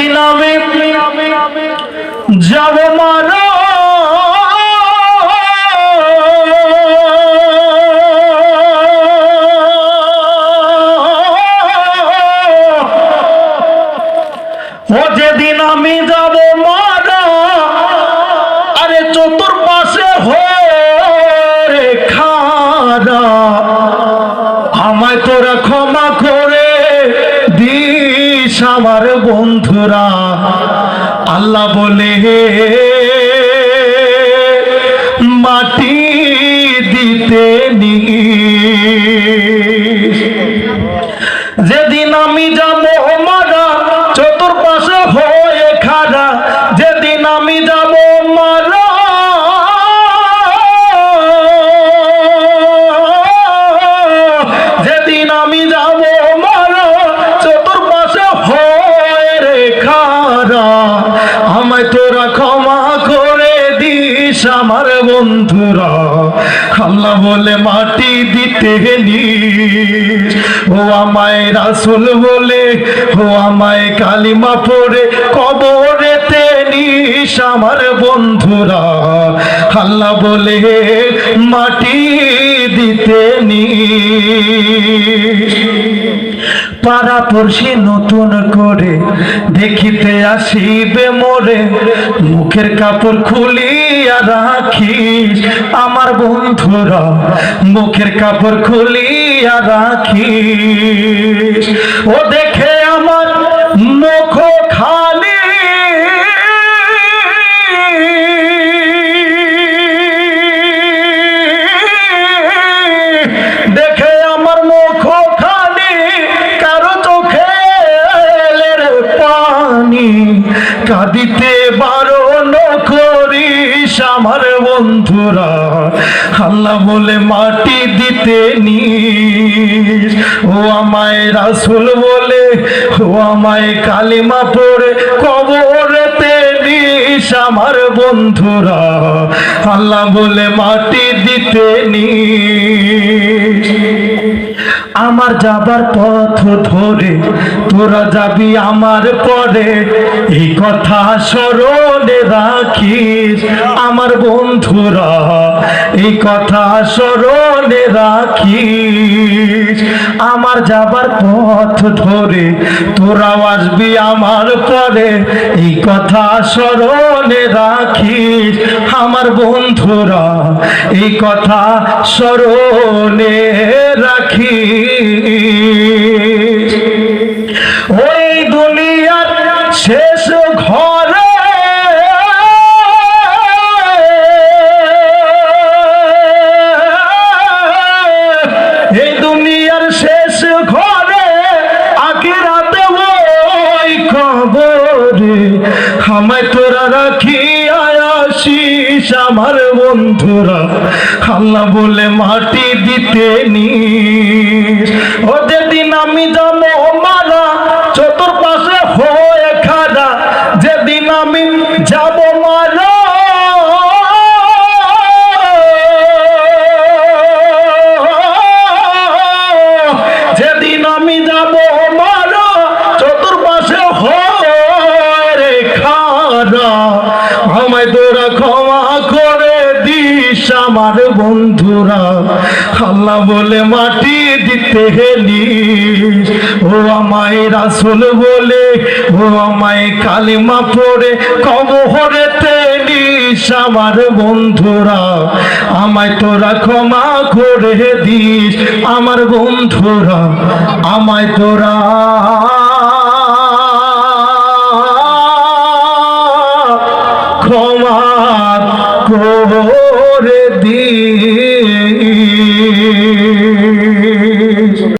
যেদিন আমি যাব মারা। ও যেদিন আমি যাব মারা, আরে চতুর্পাশে হয়ে খারা আমায় তোরা ক্ষমা করে। দিস আমার বন্ধুরা আল্লাহ বলে মাটি দিতে নি যেদিন আমি যাব বন্ধুরা, আল্লাহ বলে মাটি দিতে নিস। ও আমায় রাসুল বলে ও আমায় কালিমা পড়ে কবরেতে নিস। আমার বন্ধুরা, আল্লাহ বলে মাটি পাড়া পড়শি নতুন করে দেখিতে আসিবে মোরে। মুখের কাপড় খুলিয়া রাখিস আমার বন্ধুরা, মুখের কাপড় খুলিয়া রাখিস। কাঁদিতে বারণ করিস আমার বন্ধুরা। আল্লাহ বলে, মাটি দিতে নিস। ও আমায় রাসুল বলে, ও আমায় কালিমা পড়ে কবরেতে নিস আমার বন্ধুরা। আল্লাহ বলে, মাটি দিতে নিস। আমার যাবার পথ ধরে, তোরা যাবি আমার পরে। এই কথা স্মরণে রাখিস আমার বন্ধুরা, এই কথা স্মরণে রাখিস। আমার যাবার পথ ধরে, তোরাও আসবি আমার পরে। এই কথা স্মরণে রাখিস আমার বন্ধুরা, এই কথা স্মরণে রাখিস। আমায় তোরা রাখি আসিস আমার বন্ধুরা। আল্লাহ বলে, মাটি দিতে নিস। ও যেদিন আমি যাব আমার বন্ধুরা, আল্লাহ বলে মাটি দিতে হেলিস। ও আমায় রাসুল বলে, ও আমায় কালিমা পড়ে কবহরেতে নিস আমার বন্ধুরা, আমায় তোরা ক্ষমা করে দিস। আমার বন্ধুরা, আমায় তোরা ক্ষমা করে দিয়ে